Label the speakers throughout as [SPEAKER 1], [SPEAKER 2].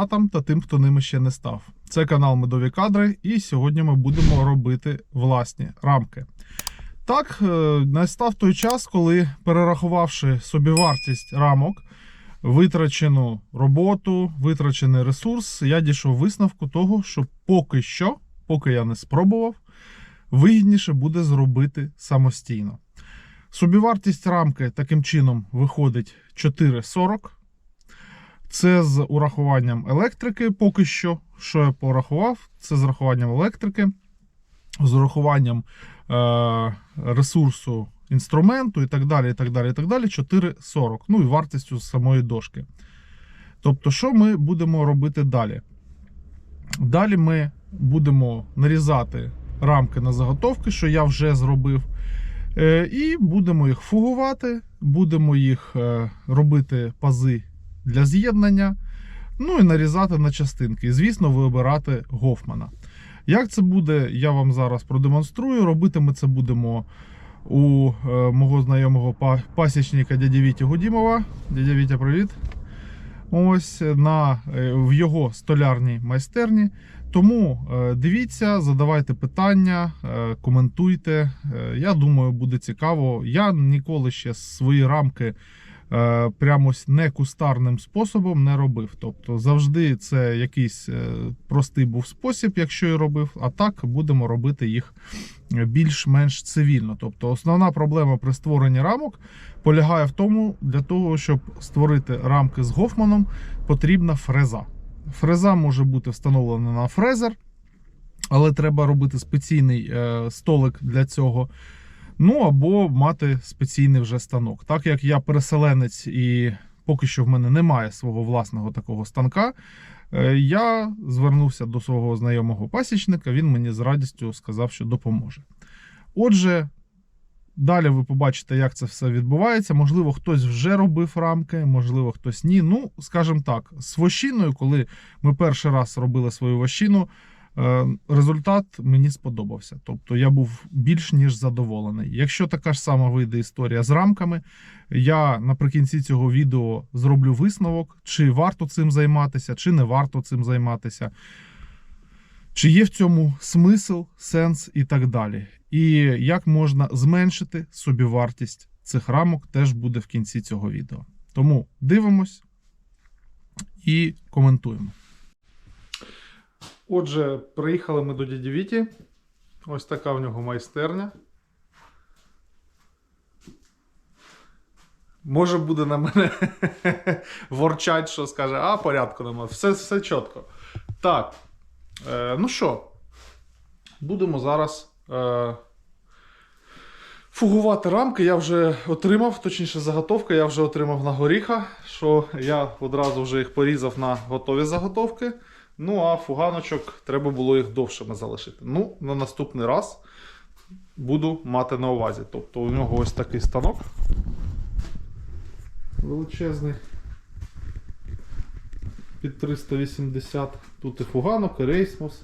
[SPEAKER 1] Магнатам та тим, хто ними ще не став. Це канал Медові Кадри, і сьогодні ми будемо робити власні рамки. Так, е, настав той час, коли, перерахувавши собівартість рамок, витрачену роботу, витрачений ресурс, я дійшов висновку того, що поки що, поки я не спробував, вигідніше буде зробити самостійно. Собівартість рамки таким чином виходить 4,40. Це з урахуванням електрики поки що. Що я порахував, це з урахуванням електрики, з урахуванням е- ресурсу інструменту і так далі. і так далі, і так далі, 4,40. Ну і вартістю самої дошки. Тобто, що ми будемо робити далі? Далі ми будемо нарізати рамки на заготовки, що я вже зробив. Е, І будемо їх фугувати, будемо їх е, робити пази для з'єднання, ну і нарізати на частинки. І, звісно, вибирати Гофмана. Як це буде, я вам зараз продемонструю. Робити ми це будемо у е, мого знайомого пасічника дяді Віті Гудімова. Дядя Вітя, привіт. Ось на, е, в його столярній майстерні. Тому е, дивіться, задавайте питання, е, коментуйте. Е, Я думаю, буде цікаво. Я ніколи ще свої рамки е, прямо ось не кустарним способом не робив. Тобто завжди це якийсь е, простий був спосіб, якщо я робив. А так будемо робити їх більш-менш цивільно. Тобто, основна проблема при створенні рамок полягає в тому, для того, щоб створити рамки з Гофманом, потрібна фреза. Фреза може бути встановлена на фрезер, але треба робити спеційний е, столик для цього. Ну або мати спеційний вже станок. Так як я переселенець і поки що в мене немає свого власного такого станка, е, я звернувся до свого знайомого пасічника. Він мені з радістю сказав, що допоможе. Отже, далі ви побачите, як це все відбувається. Можливо, хтось вже робив рамки, можливо, хтось ні. Ну, скажімо так, з вощиною, коли ми перший раз робили свою вощину, результат мені сподобався. Тобто я був більш ніж задоволений. Якщо така ж сама вийде історія з рамками, я наприкінці цього відео зроблю висновок, чи варто цим займатися, чи не варто цим займатися. Чи є в цьому смисл, сенс і так далі. І як можна зменшити собівартість цих рамок, теж буде в кінці цього відео. Тому дивимось і коментуємо. Отже, приїхали ми до дяді Віті. Ось така в нього майстерня. Може буде на мене ворчать, що скаже, а порядку нема. Все, все чітко. Так. Е, ну що, будемо зараз е, фугувати рамки. Я вже отримав, точніше, заготовки я вже отримав на горіха, що я одразу вже їх порізав на готові заготовки. Ну, а фуганочок треба було їх довшими залишити. Ну, на наступний раз буду мати на увазі. Тобто у нього ось такий станок величезний. Під 380. Тут і фуганок, і рейсмус,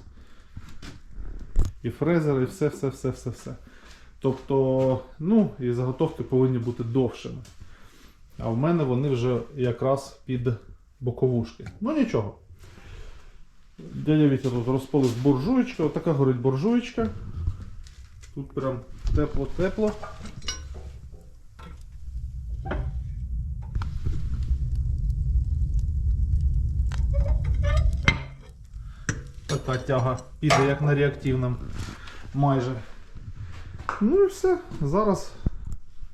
[SPEAKER 1] і фрезер, і все, все, все, все, все. Тобто, ну, і заготовки повинні бути довшими. А в мене вони вже якраз під боковушки. Ну нічого. Дядя Вітя тут розпалив буржуєчка. Отака горить буржуєчка. Тут прям тепло-тепло. Така тяга піде як на реактивному майже. Ну і все. Зараз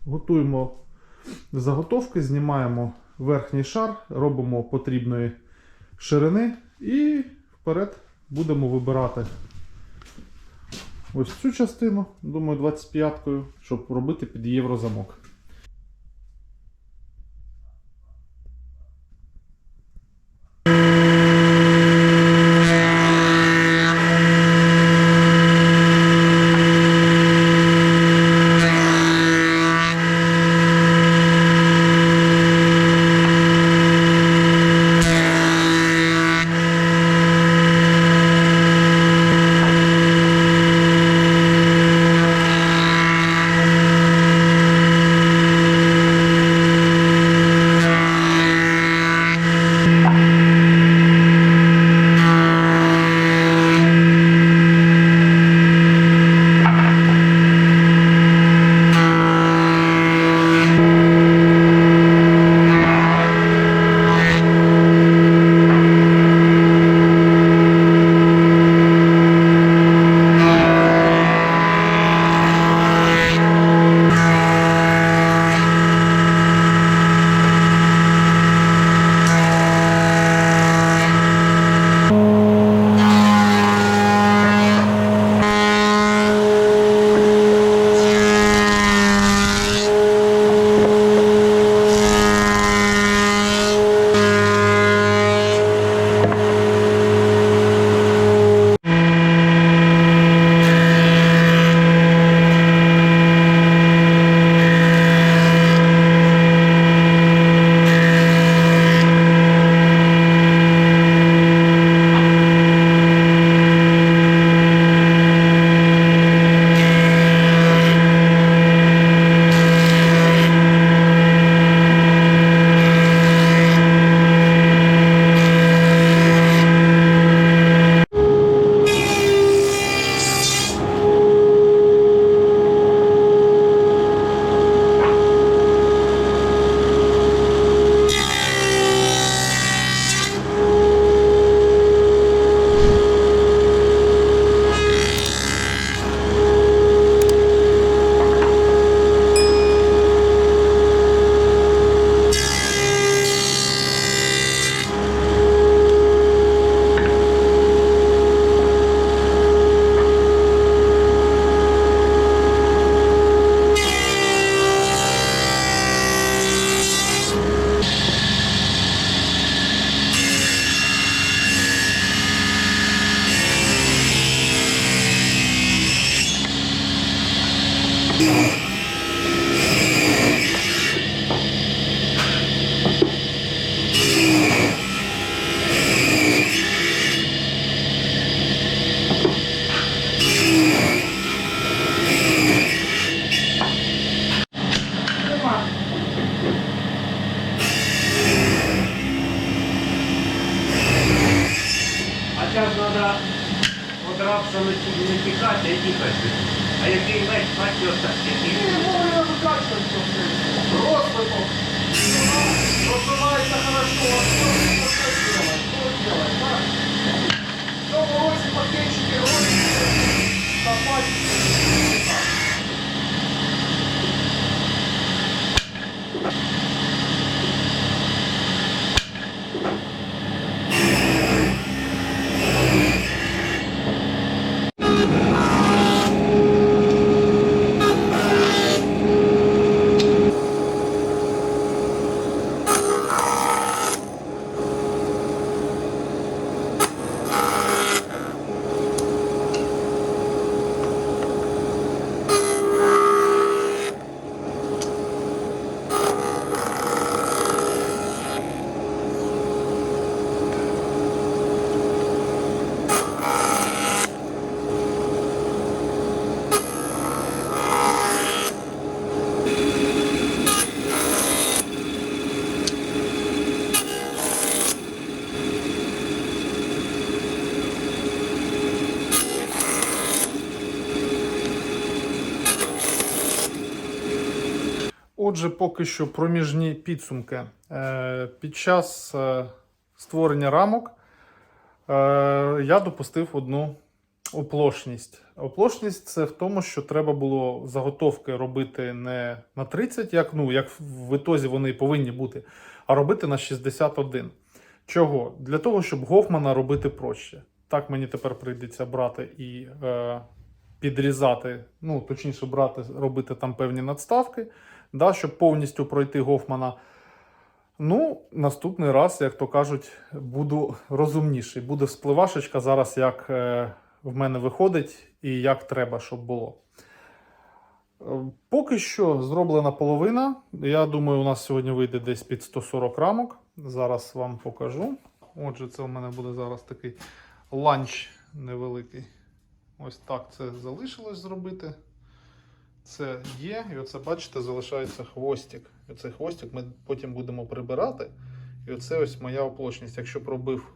[SPEAKER 1] готуємо заготовки, знімаємо верхній шар, робимо потрібної ширини і вперед будемо вибирати ось цю частину, думаю, 25-кою, щоб робити під єврозамок.
[SPEAKER 2] Зараз треба от рапса не, пікати, а їхати. А який меч, бачите, отак, який
[SPEAKER 1] Розвиток. Розвивається хорошо. Так? В цьому році пакетчики робляться. Запасики. Отже, поки що проміжні підсумки. Е, Під час е, створення рамок е, я допустив одну оплошність. Оплошність це в тому, що треба було заготовки робити не на 30, як, ну, як в ітозі вони повинні бути, а робити на 61. Чого? Для того, щоб Гофмана робити проще. Так мені тепер прийдеться брати і е, підрізати, ну, точніше, брати, робити там певні надставки да, щоб повністю пройти Гофмана. Ну, наступний раз, як то кажуть, буду розумніший. Буде спливашечка зараз, як е, в мене виходить і як треба, щоб було. Е, Поки що зроблена половина. Я думаю, у нас сьогодні вийде десь під 140 рамок. Зараз вам покажу. Отже, це у мене буде зараз такий ланч невеликий. Ось так це залишилось зробити. Це є, і оце, бачите, залишається хвостик. І оцей хвостик ми потім будемо прибирати. І оце ось моя оплочність. Якщо пробив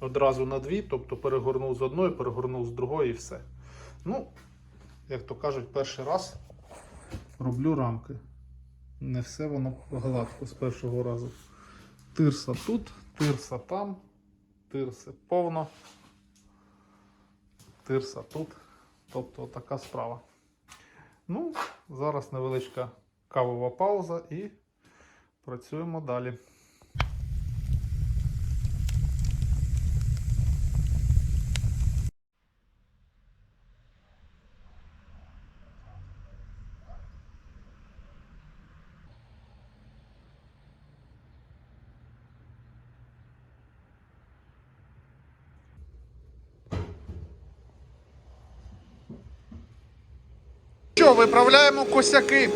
[SPEAKER 1] одразу на дві, тобто перегорнув з одної, перегорнув з другої і все. Ну, як то кажуть, перший раз роблю рамки. Не все воно гладко з першого разу. Тирса тут, тирса там, тирси повно, тирса тут. Тобто така справа. Ну, зараз невеличка кавова пауза і працюємо далі. Виправляємо косяки.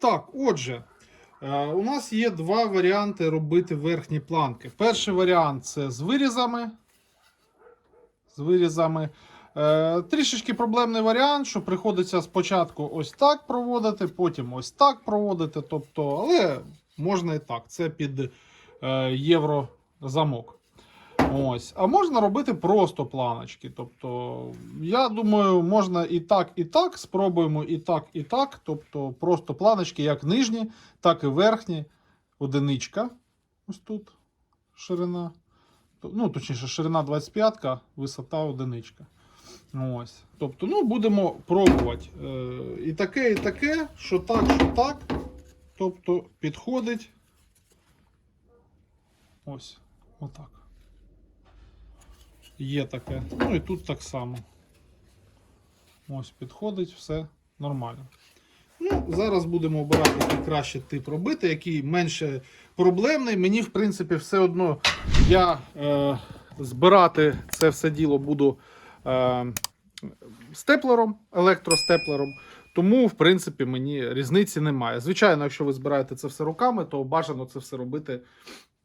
[SPEAKER 1] Так, отже, е, у нас є два варіанти робити верхні планки. Перший варіант це з вирізами. З вирізами. Е, трішечки проблемний варіант, що приходиться спочатку ось так проводити, потім ось так проводити. Тобто, але можна і так. Це під е, єврозамок. Ось. А можна робити просто планочки. Тобто, я думаю, можна і так, і так. Спробуємо і так, і так. Тобто, просто планочки, як нижні, так і верхні. Одиничка. Ось тут ширина. Ну, точніше, ширина 25, висота одиничка. Ось. Тобто, ну, будемо пробувати. Е, і таке, і таке, що так, що так. Тобто, підходить. Ось, отак. Є таке. Ну і тут так само. Ось підходить, все нормально. Ну, зараз будемо обирати який краще тип робити, який менше проблемний. Мені, в принципі, все одно я е, збирати це все діло буду е, степлером, електростеплером. Тому, в принципі, мені різниці немає. Звичайно, якщо ви збираєте це все руками, то бажано це все робити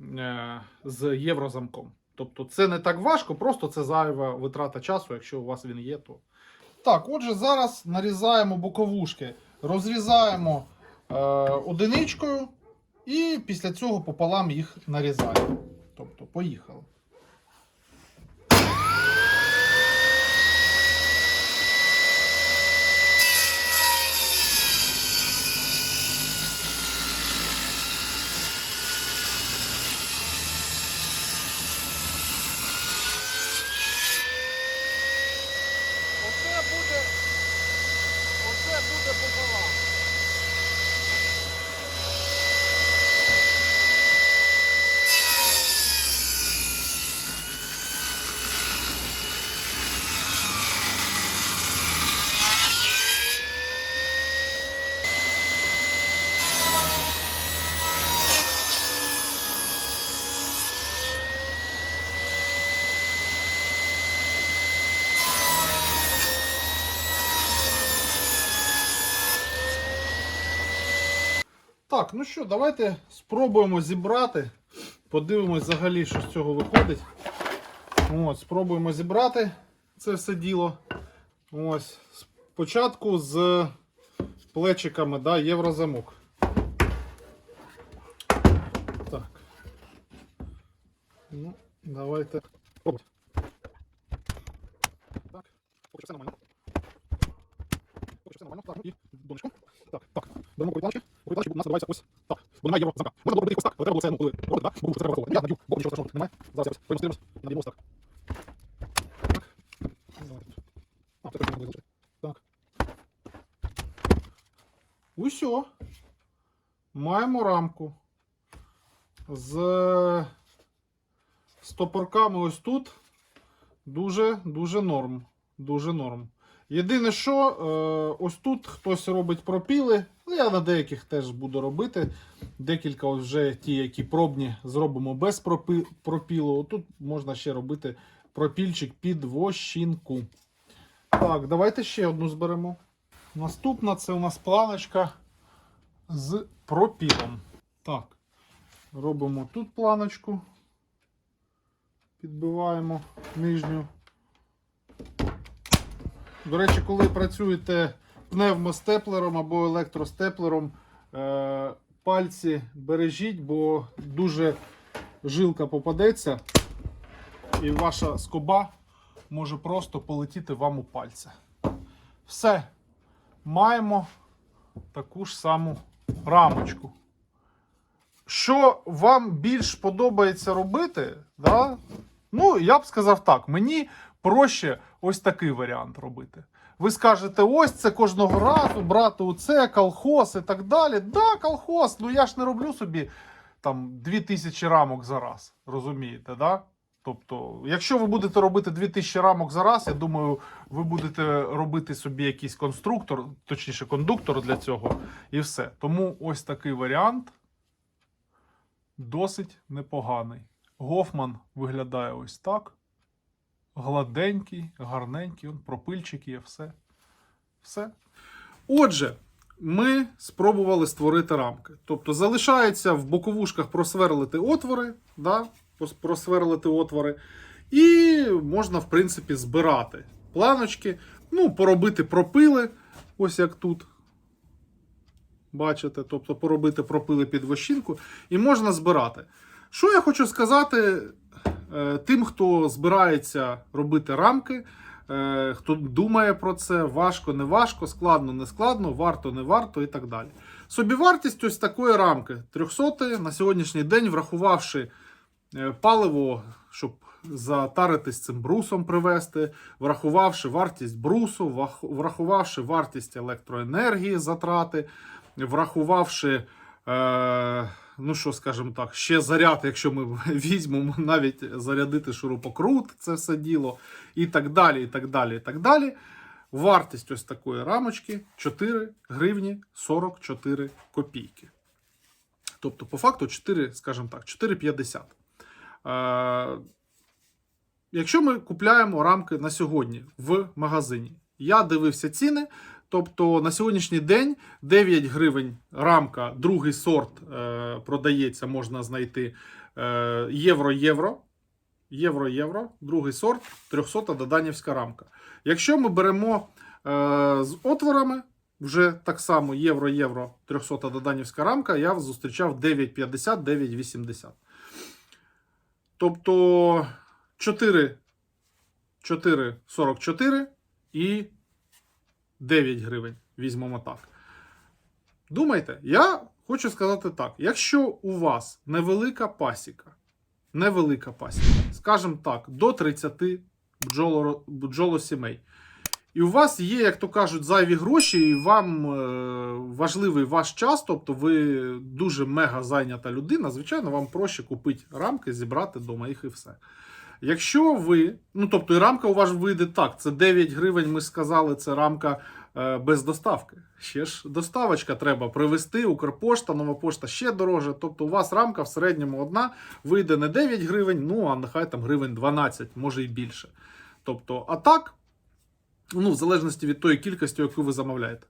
[SPEAKER 1] е, з єврозамком. Тобто це не так важко, просто це зайва витрата часу, якщо у вас він є, то. Так, отже, зараз нарізаємо боковушки, розрізаємо е, одиничкою і після цього пополам їх нарізаємо. Тобто, поїхали. Так, ну що, давайте спробуємо зібрати. Подивимось взагалі, що з цього виходить. От, спробуємо зібрати це все діло. Ось. Спочатку з плечиками, да, єврозамок. Так. Ну, давайте. Пробуйте. Так. Поки що все нормально. Поки що все нормально. Так, ну і донечко. Так, так. Беремо коританчики. Надаваються ось так. Бо немає єврозамка. Можна було робити якось так, але треба було це, ну, коли робити, так? Бо це треба враховувати. Я наб'ю, бо нічого страшного немає. Зараз якось продемонструємось і наб'ємо ось так. Так. Ну. А, це можна визначити. Так. Усьо. Маємо рамку. З стопорками ось тут. Дуже, дуже норм. Дуже норм. Єдине, що е, ось тут хтось робить пропіли. Ну, я на деяких теж буду робити. Декілька вже ті, які пробні, зробимо без пропілу. Тут можна ще робити пропільчик під вощинку. Так, давайте ще одну зберемо. Наступна це у нас планочка з пропілом. Так, робимо тут планочку. Підбиваємо нижню. До речі, коли працюєте пневмостеплером або електростеплером, е, пальці бережіть, бо дуже жилка попадеться, і ваша скоба може просто полетіти вам у пальці. Все. Маємо таку ж саму рамочку. Що вам більш подобається робити, да? ну, я б сказав так, мені проще ось такий варіант робити. Ви скажете, ось це кожного разу брати оце, колхоз і так далі. Да, колхоз, ну я ж не роблю собі там 2000 рамок за раз. Розумієте, да? Тобто, якщо ви будете робити 2000 рамок за раз, я думаю, ви будете робити собі якийсь конструктор, точніше, кондуктор для цього, і все. Тому ось такий варіант досить непоганий. Гофман виглядає ось так. Гладенький, гарненький, он, пропильчик є, все. Все. Отже, ми спробували створити рамки. Тобто залишається в боковушках просверлити отвори, да? просверлити отвори, і можна, в принципі, збирати планочки, ну, поробити пропили, ось як тут. Бачите, тобто поробити пропили під вощинку, і можна збирати. Що я хочу сказати тим, хто збирається робити рамки, е, хто думає про це, важко, не важко, складно, не складно, варто, не варто і так далі. Собівартість ось такої рамки 300 на сьогоднішній день, врахувавши е, паливо, щоб затаритись цим брусом привезти, врахувавши вартість брусу, врахувавши вартість електроенергії, затрати, врахувавши Е, ну що, скажімо так, ще заряд, якщо ми візьмемо, навіть зарядити шурупокрут, це все діло, і так далі, і так далі, і так далі. Вартість ось такої рамочки 4 гривні 44 копійки. Тобто, по факту 4, скажімо так, 4,50. Е, якщо ми купляємо рамки на сьогодні в магазині, я дивився ціни. Тобто на сьогоднішній день 9 гривень рамка, другий сорт е, продається, можна знайти е, євро-євро. Євро-євро, другий сорт, 300 доданівська рамка. Якщо ми беремо е, з отворами, вже так само євро-євро, 300 доданівська рамка, я зустрічав 9,50, 9,80. Тобто 4, 4,44 і 9 гривень. Візьмемо так. Думайте, я хочу сказати так: якщо у вас невелика пасіка, невелика пасіка, скажімо так, до 30 бджоло, бджолосімей, і у вас є, як то кажуть, зайві гроші, і вам е, важливий ваш час, тобто ви дуже мега зайнята людина, звичайно, вам проще купити рамки, зібрати вдома їх і все. Якщо ви, ну тобто і рамка у вас вийде так, це 9 гривень, ми сказали, це рамка е, без доставки. Ще ж доставочка треба привезти, Укрпошта, нова пошта ще дороже. Тобто у вас рамка в середньому одна вийде не 9 гривень, ну а нехай там гривень 12, може і більше. Тобто, а так, ну, в залежності від тої кількості, яку ви замовляєте.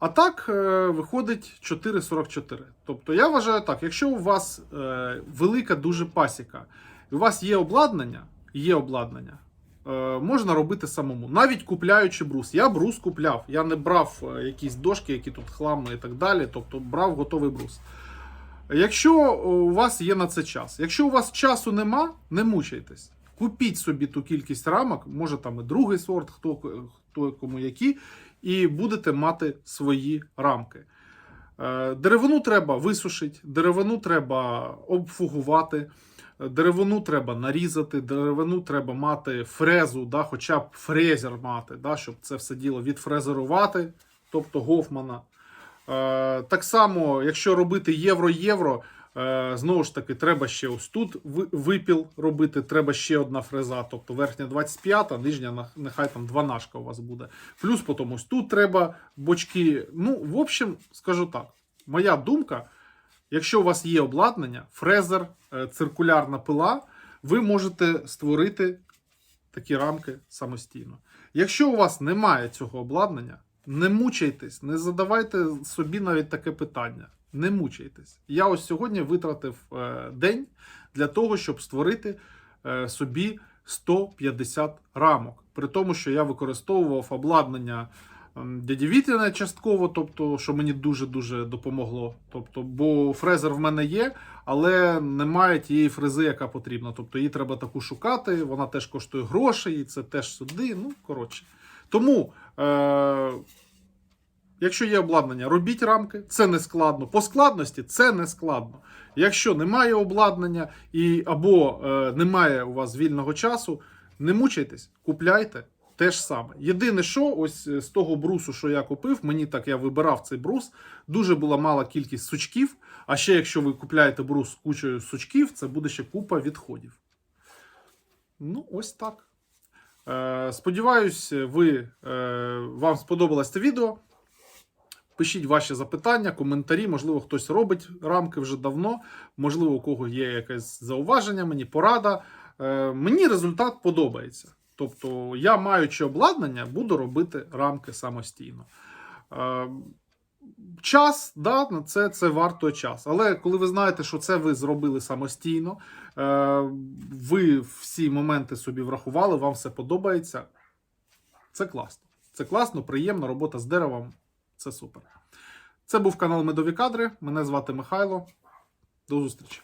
[SPEAKER 1] А так е, виходить 4,44. Тобто я вважаю так, якщо у вас е, велика дуже пасіка, у вас є обладнання, є обладнання, е, можна робити самому, навіть купляючи брус. Я брус купляв, я не брав е, якісь дошки, які тут хламні і так далі, тобто брав готовий брус. Якщо у вас є на це час, якщо у вас часу нема, не мучайтесь. Купіть собі ту кількість рамок, може там і другий сорт, хто, хто кому які, і будете мати свої рамки. Е, Деревину треба висушити, деревину треба обфугувати, е, деревину треба нарізати, деревину треба мати фрезу, да, хоча б фрезер мати, да, щоб це все діло відфрезерувати, тобто Гофмана. Е, Так само, якщо робити євро-євро, е, знову ж таки, треба ще ось тут випіл робити, треба ще одна фреза, тобто верхня 25, нижня нехай там дванашка у вас буде. Плюс потім ось тут треба бочки. Ну, в общем, скажу так, моя думка, якщо у вас є обладнання, фрезер, е, циркулярна пила, ви можете створити такі рамки самостійно. Якщо у вас немає цього обладнання, не мучайтесь, не задавайте собі навіть таке питання. Не мучайтесь. Я ось сьогодні витратив е, день для того, щоб створити е, собі 150 рамок. При тому, що я використовував обладнання ем, дяді частково, тобто, що мені дуже-дуже допомогло. Тобто, бо фрезер в мене є, але немає тієї фрези, яка потрібна. Тобто її треба таку шукати, вона теж коштує грошей, і це теж сюди. Ну, коротше. Тому, е- якщо є обладнання, робіть рамки, це не складно. По складності це не складно. Якщо немає обладнання і або е, немає у вас вільного часу, не мучайтесь, купляйте. Те ж саме. Єдине, що ось е, з того брусу, що я купив, мені так я вибирав цей брус, дуже була мала кількість сучків. А ще якщо ви купляєте брус з кучою сучків, це буде ще купа відходів. Ну, ось так. Е, сподіваюсь, ви, е, вам сподобалось це відео. Пишіть ваші запитання, коментарі. Можливо, хтось робить рамки вже давно. Можливо, у кого є якесь зауваження, мені порада. Е, мені результат подобається. Тобто, я, маючи обладнання, буду робити рамки самостійно. Е, час, да, на це, це варто час. Але коли ви знаєте, що це ви зробили самостійно, е, ви всі моменти собі врахували, вам все подобається. Це класно. Це класно, приємно, робота з деревом. Це супер. Це був канал Медові Кадри. Мене звати Михайло. До зустрічі.